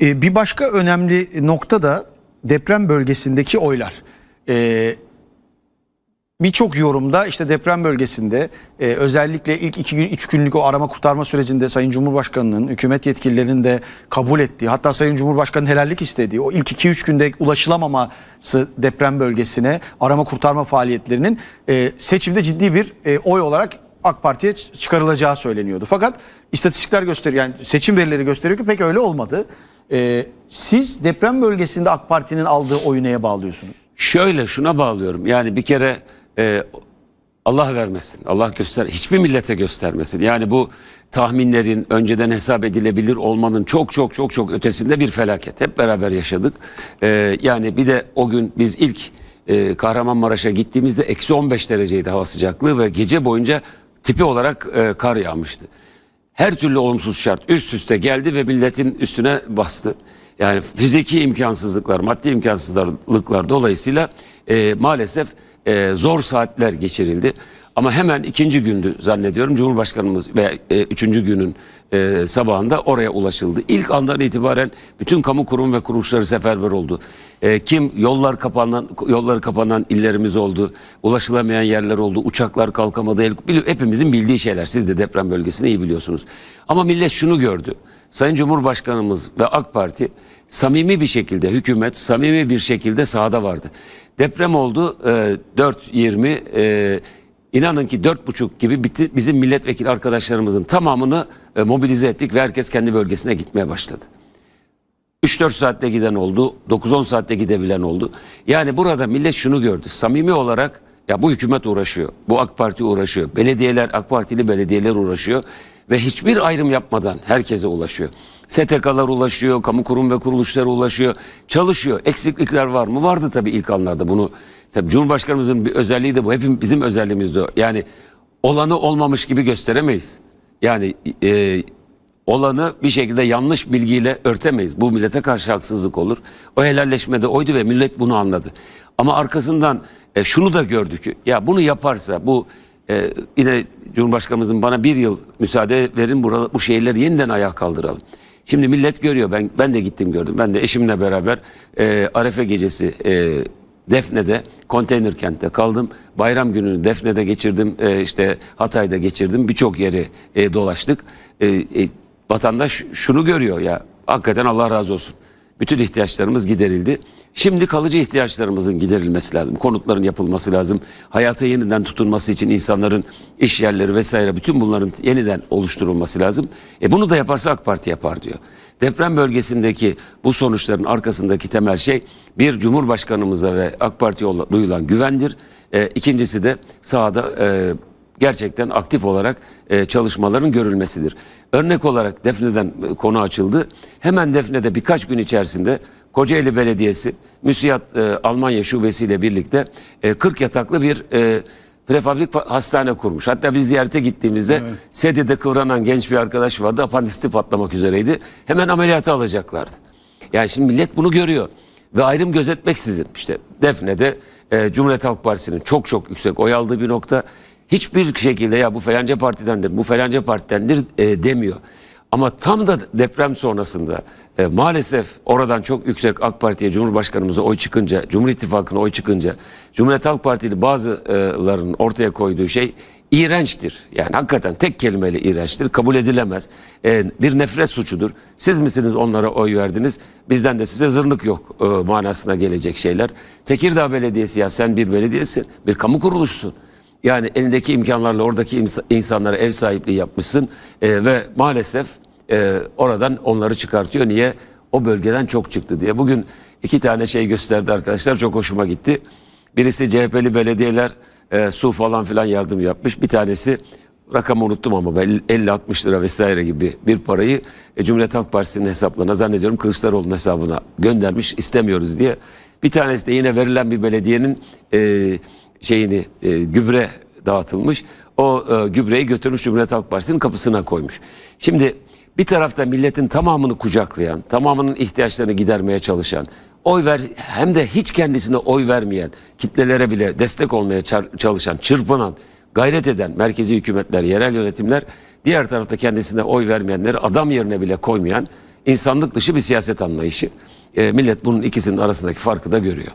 E, Bir başka önemli nokta da deprem bölgesindeki oylar. E, Birçok yorumda işte deprem bölgesinde e, özellikle ilk iki gün, üç günlük o arama kurtarma sürecinde Sayın Cumhurbaşkanı'nın, hükümet yetkililerinin de kabul ettiği, hatta Sayın Cumhurbaşkanı'nın helallik istediği o ilk iki üç günde ulaşılamaması deprem bölgesine arama kurtarma faaliyetlerinin e, seçimde ciddi bir oy olarak AK Parti'ye çıkarılacağı söyleniyordu. Fakat istatistikler gösteriyor, yani seçim verileri gösteriyor ki pek öyle olmadı. E, siz deprem bölgesinde AK Parti'nin aldığı oyu neye bağlıyorsunuz? Şöyle şuna bağlıyorum. Yani bir kere e, Allah vermesin. Allah göster hiçbir millete göstermesin. Yani bu tahminlerin önceden hesap edilebilir olmanın çok çok çok çok ötesinde bir felaket. Hep beraber yaşadık. E, yani bir de o gün biz ilk e, Kahramanmaraş'a gittiğimizde eksi 15 dereceydi hava sıcaklığı ve gece boyunca tipi olarak e, kar yağmıştı her türlü olumsuz şart üst üste geldi ve milletin üstüne bastı. Yani fiziki imkansızlıklar, maddi imkansızlıklar dolayısıyla e, maalesef e, zor saatler geçirildi. Ama hemen ikinci gündü zannediyorum Cumhurbaşkanımız ve e, üçüncü günün e, sabahında oraya ulaşıldı. İlk andan itibaren bütün kamu kurum ve kuruluşları seferber oldu. E, kim yollar kapanan yolları kapanan illerimiz oldu, ulaşılamayan yerler oldu, uçaklar kalkamadı. Hepimizin bildiği şeyler. Siz de deprem bölgesini iyi biliyorsunuz. Ama millet şunu gördü. Sayın Cumhurbaşkanımız ve AK Parti samimi bir şekilde hükümet samimi bir şekilde sahada vardı. Deprem oldu e, 4.20 e, İnanın ki dört buçuk gibi bitti, bizim milletvekili arkadaşlarımızın tamamını e, mobilize ettik ve herkes kendi bölgesine gitmeye başladı. 3-4 saatte giden oldu, 9-10 saatte gidebilen oldu. Yani burada millet şunu gördü. Samimi olarak ya bu hükümet uğraşıyor, bu AK Parti uğraşıyor, belediyeler, AK Partili belediyeler uğraşıyor ve hiçbir ayrım yapmadan herkese ulaşıyor. STK'lar ulaşıyor, kamu kurum ve kuruluşları ulaşıyor, çalışıyor. Eksiklikler var mı? Vardı tabii ilk anlarda bunu. Tabii Cumhurbaşkanımızın bir özelliği de bu. Hepim bizim özelliğimiz de o. Yani olanı olmamış gibi gösteremeyiz. Yani e, olanı bir şekilde yanlış bilgiyle örtemeyiz. Bu millete karşı haksızlık olur. O helalleşmede oydu ve millet bunu anladı. Ama arkasından e, şunu da gördük ki ya bunu yaparsa bu e, yine Cumhurbaşkanımızın bana bir yıl müsaade verin burada bu şehirleri yeniden ayağa kaldıralım. Şimdi millet görüyor. Ben ben de gittim gördüm. Ben de eşimle beraber e, Arefe gecesi e, Defne'de konteyner kentte kaldım. Bayram gününü Defne'de geçirdim. e, işte Hatay'da geçirdim. Birçok yeri e, dolaştık. E, e, vatandaş şunu görüyor ya hakikaten Allah razı olsun. Bütün ihtiyaçlarımız giderildi. Şimdi kalıcı ihtiyaçlarımızın giderilmesi lazım. Konutların yapılması lazım. Hayata yeniden tutunması için insanların iş yerleri vesaire bütün bunların yeniden oluşturulması lazım. E bunu da yaparsa AK Parti yapar diyor. Deprem bölgesindeki bu sonuçların arkasındaki temel şey bir Cumhurbaşkanımıza ve AK Parti'ye duyulan güvendir. E, ikincisi de sahada e, gerçekten aktif olarak e, çalışmaların görülmesidir. Örnek olarak Defne'den e, konu açıldı. Hemen Defne'de birkaç gün içerisinde Kocaeli Belediyesi müsiyat e, Almanya şubesiyle birlikte e, 40 yataklı bir e, prefabrik fa- hastane kurmuş. Hatta biz ziyarete gittiğimizde sedyede kıvranan genç bir arkadaş vardı. Apandisti patlamak üzereydi. Hemen ameliyata alacaklardı. Yani şimdi millet bunu görüyor. Ve ayrım gözetmeksizin işte Defne'de e, Cumhuriyet Halk Partisi'nin çok çok yüksek oy aldığı bir nokta. Hiçbir şekilde ya bu falanca partidendir, bu falanca partidendir e, demiyor. Ama tam da deprem sonrasında e, maalesef oradan çok yüksek AK Parti'ye Cumhurbaşkanımıza oy çıkınca, Cumhur İttifakı'na oy çıkınca Cumhuriyet Halk Partili bazıların ortaya koyduğu şey iğrençtir. Yani hakikaten tek kelimeyle iğrençtir. Kabul edilemez. E, bir nefret suçudur. Siz misiniz onlara oy verdiniz? Bizden de size zırnık yok e, manasına gelecek şeyler. Tekirdağ Belediyesi ya sen bir belediyesin, bir kamu kuruluşsun. Yani elindeki imkanlarla oradaki ins- insanlara ev sahipliği yapmışsın E, ve maalesef e, oradan onları çıkartıyor. Niye? O bölgeden çok çıktı diye. Bugün iki tane şey gösterdi arkadaşlar. Çok hoşuma gitti. Birisi CHP'li belediyeler e, su falan filan yardım yapmış. Bir tanesi rakamı unuttum ama ben 50-60 lira vesaire gibi bir parayı e, Cumhuriyet Halk Partisi'nin hesaplarına zannediyorum Kılıçdaroğlu'nun hesabına göndermiş istemiyoruz diye. Bir tanesi de yine verilen bir belediyenin e, şeyini e, gübre dağıtılmış. O e, gübreyi götürmüş Cumhuriyet Halk Partisi'nin kapısına koymuş. Şimdi bir tarafta milletin tamamını kucaklayan, tamamının ihtiyaçlarını gidermeye çalışan, oy ver hem de hiç kendisine oy vermeyen, kitlelere bile destek olmaya çalışan, çırpınan, gayret eden merkezi hükümetler, yerel yönetimler, diğer tarafta kendisine oy vermeyenleri adam yerine bile koymayan insanlık dışı bir siyaset anlayışı. E, millet bunun ikisinin arasındaki farkı da görüyor.